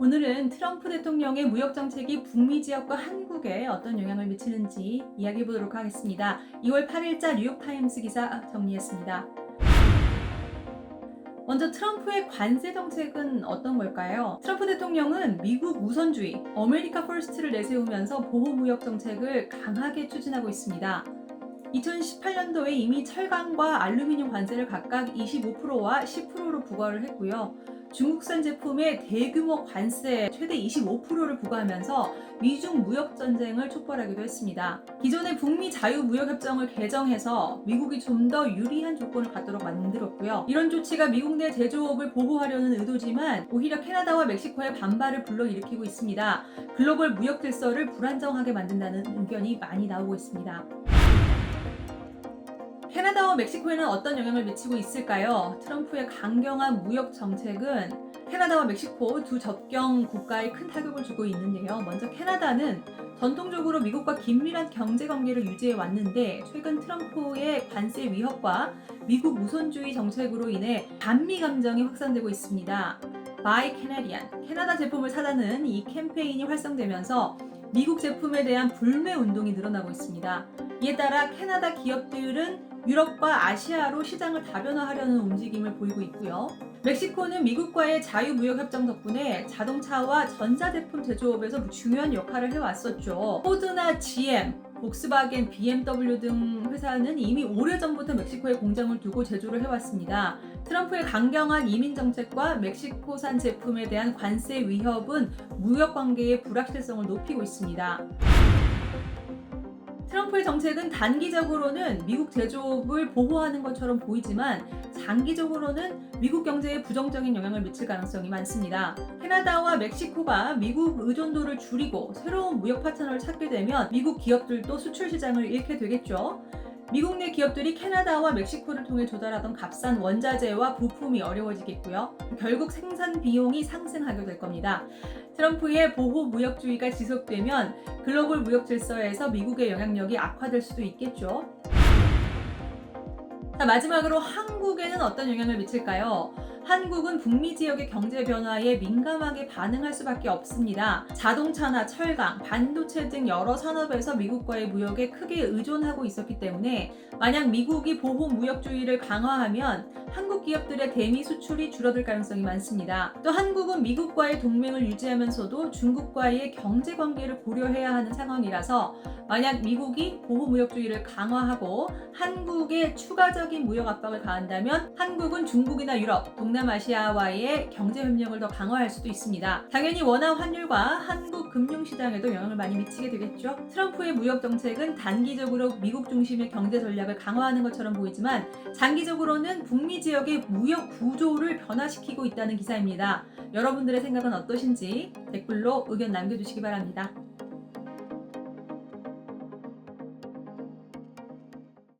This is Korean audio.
오늘은 트럼프 대통령의 무역 정책이 북미 지역과 한국에 어떤 영향을 미치는지 이야기해 보도록 하겠습니다. 2월 8일자 뉴욕타임스 기사 정리했습니다. 먼저 트럼프의 관세 정책은 어떤 걸까요? 트럼프 대통령은 미국 우선주의, 어메리카 퍼스트를 내세우면서 보호 무역 정책을 강하게 추진하고 있습니다. 2018년도에 이미 철강과 알루미늄 관세를 각각 25%와 10%로 부과를 했고요. 중국산 제품에 대규모 관세 최대 25%를 부과하면서 미중 무역 전쟁을 촉발하기도 했습니다. 기존의 북미 자유무역협정을 개정해서 미국이 좀 더 유리한 조건을 갖도록 만들었고요. 이런 조치가 미국 내 제조업을 보호하려는 의도지만 오히려 캐나다와 멕시코의 반발을 불러일으키고 있습니다. 글로벌 무역 질서를 불안정하게 만든다는 의견이 많이 나오고 있습니다. 캐나다와 멕시코에는 어떤 영향을 미치고 있을까요? 트럼프의 강경한 무역 정책은 캐나다와 멕시코 두 접경 국가에 큰 타격을 주고 있는데요. 먼저 캐나다는 전통적으로 미국과 긴밀한 경제 관계를 유지해 왔는데 최근 트럼프의 관세 위협과 미국 우선주의 정책으로 인해 반미 감정이 확산되고 있습니다. Buy Canadian, 캐나다 제품을 사다는 이 캠페인이 활성되면서 미국 제품에 대한 불매 운동이 늘어나고 있습니다. 이에 따라 캐나다 기업들은 유럽과 아시아로 시장을 다변화하려는 움직임을 보이고 있고요. 멕시코는 미국과의 자유무역협정 덕분에 자동차와 전자제품 제조업에서 중요한 역할을 해왔었죠. 포드나 GM, 복스바겐, BMW 등 회사는 이미 오래전부터 멕시코에 공장을 두고 제조를 해왔습니다. 트럼프의 강경한 이민 정책과 멕시코산 제품에 대한 관세 위협은 무역 관계의 불확실성을 높이고 있습니다. 트럼프의 정책은 단기적으로는 미국 제조업을 보호하는 것처럼 보이지만 장기적으로는 미국 경제에 부정적인 영향을 미칠 가능성이 많습니다. 캐나다와 멕시코가 미국 의존도를 줄이고 새로운 무역 파트너를 찾게 되면 미국 기업들도 수출 시장을 잃게 되겠죠. 미국 내 기업들이 캐나다와 멕시코를 통해 조달하던 값싼 원자재와 부품이 어려워지겠고요. 결국 생산 비용이 상승하게 될 겁니다. 트럼프의 보호 무역주의가 지속되면 글로벌 무역 질서에서 미국의 영향력이 악화될 수도 있겠죠. 자, 마지막으로 한국에는 어떤 영향을 미칠까요? 한국은 북미 지역의 경제 변화에 민감하게 반응할 수밖에 없습니다. 자동차나 철강, 반도체 등 여러 산업에서 미국과의 무역에 크게 의존하고 있었기 때문에 만약 미국이 보호 무역주의를 강화하면 한국 기업들의 대미 수출이 줄어들 가능성이 많습니다. 또 한국은 미국과의 동맹을 유지하면서도 중국과의 경제 관계를 고려해야 하는 상황이라서 만약 미국이 보호 무역주의를 강화하고 한국에 추가적인 무역 압박을 가한다면 한국은 중국이나 유럽, 동남 아시아와의 경제 협력을 더 강화할 수도 있습니다. 당연히 원화 환율과 한국 금융시장에도 영향을 많이 미치게 되겠죠. 트럼프의 무역 정책은 단기적으로 미국 중심의 경제 전략을 강화하는 것처럼 보이지만 장기적으로는 북미 지역의 무역 구조를 변화시키고 있다는 기사입니다. 여러분들의 생각은 어떠신지 댓글로 의견 남겨주시기 바랍니다.